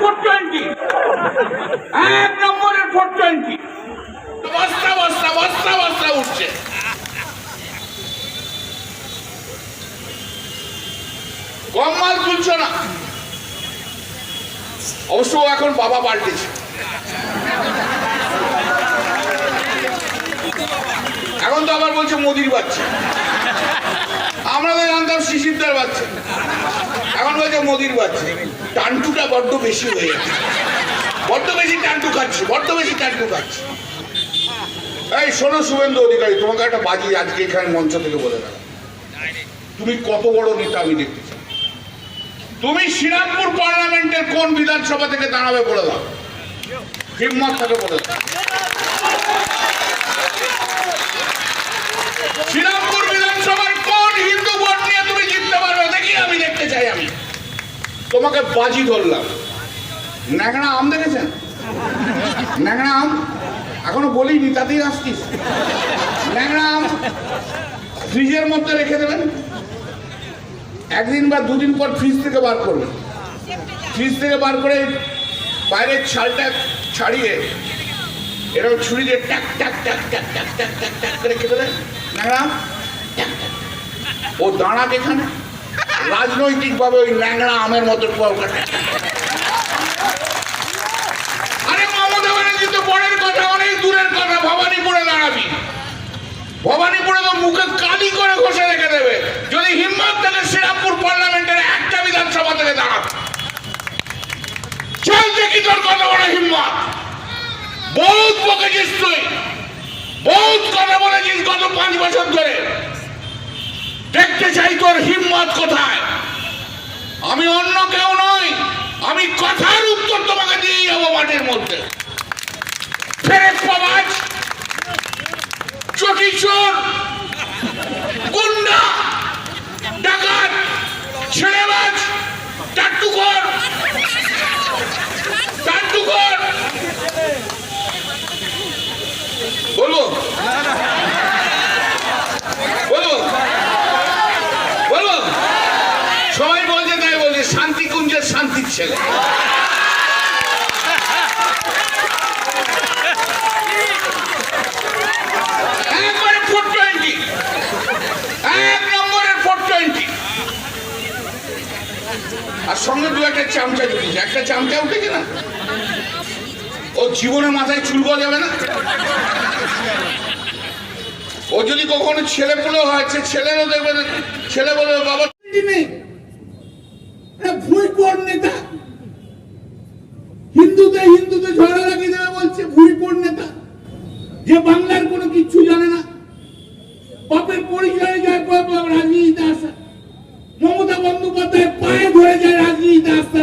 Four twenty এক নম্বরের four twenty বস্তা বস্তা বস্তা বস্তা উঠছে। কম মাল তুলছো না। অবশ্য এখন বাবা পাল্টেছে। এখন তো আবার বলছে মোদির বাচ্চা। আমরা তো জানতাম শিশিরদার বাচ্চা। এখন বলছে মোদির বাচ্চা। টান্টুটা বড্ড বেশি হয়ে যাচ্ছে বড্ড বেশি টান্টু খাচ্ছে, বড্ড বেশি টান্টু খাচ্ছে। এই, শোনো শুভেন্দু অধিকারী, তোমাকে একটা বাজি আজকে এখানে মঞ্চ থেকে বলে গেলাম তুমি কত বড় নেতা আমি দেখতে চাই। তুমি শ্রীরামপুর পার্লামেন্টের কোন বিধানসভা থেকে দাঁড়াবে বলে দাও। হিম্মত থেকে বলে দাও। শ্রীরামপুর বিধানসভার কোন হিন্দু ভোট নিয়ে তুমি জিততে পারবে দেখি আমি দেখতে চাই আমি তোমাকে বাজি ধরলাম। ন্যাংরা আম দেখেছেন? ন্যাংরা আম? এখনও বলিনি, তাতেই আসছিস ন্যাংরা আম ফ্রিজের মধ্যে রেখে দেবেন। একদিন বা দুদিন পর ফ্রিজ থেকে বার করবেন। ফ্রিজ থেকে বার করে বাইরের ছালটা ছাড়িয়ে এরকম ছুরি দিয়ে ট্যাক ট্যাক ট্যাক ট্যাক ট্যাক ট্যাক ট্যাক টাক করে খেতে দেন। ন্যাংরা। ও দাঁড়াক এখানে। রাজনৈতিকভাবে ওই ন্যাংরা আমের মতো। আরে মমতা ব্যানার্জি তো পরের কথা, অনেক দূরের কথা, ভবানীপুরে দাঁড়াবি। ভবানীপুরে তো মুখে কালি করে ঘষে রেখে দেবে। যদি হিম্মত থাকে, শ্রীরামপুর পার্লামেন্টের একটা বিধানসভা থেকে দাঁড়াবে চল দেখি তোর কত বড় হিম্মত? বহুত বকেছিস তুই। বহুত কথা বলেছিস গত পাঁচ বছর ধরে। দেখতে চাই তোর হিম্মত কোথায়। আমি অন্য কেউ নই, আমি কথার উত্তর তোমাকে দিয়ে যাব মাটির মধ্যে। ফেরেক চটি চোর গুন্ডা ডাকাত ছেড়েবাজ টাট্টুকর টাট্টুকর বলব বলব বলব সবাই বলছে তাই বলছে শান্তি কুঞ্জের শান্তির ছেলে একবারে ফোর টোয়েন্টি এক নম্বরের ফোর টোয়েন্টি আর সঙ্গে দু একটা চামচা জুটেছে একটা চামচা উঠেছে না? ও জীবনে মাথায় চুল যাবে না? ও যদি কখনো ছেলে পুলে হয়, সে ছেলেরও দেখবে ছেলে বলবে, বাবা নেই। ভুই পর নেতা। হিন্দুতে হিন্দুতে ঝগড়া লাগিয়ে দেবে বলছে ভুই পর নেতা। যে বাংলার কোনো কিচ্ছু জানে না। বাপের পরিচয়ে যায় রাজনীতিতে আসা। মমতা বন্দ্যোপাধ্যায় পায়ে ধরে যায় রাজনীতিতে আসতে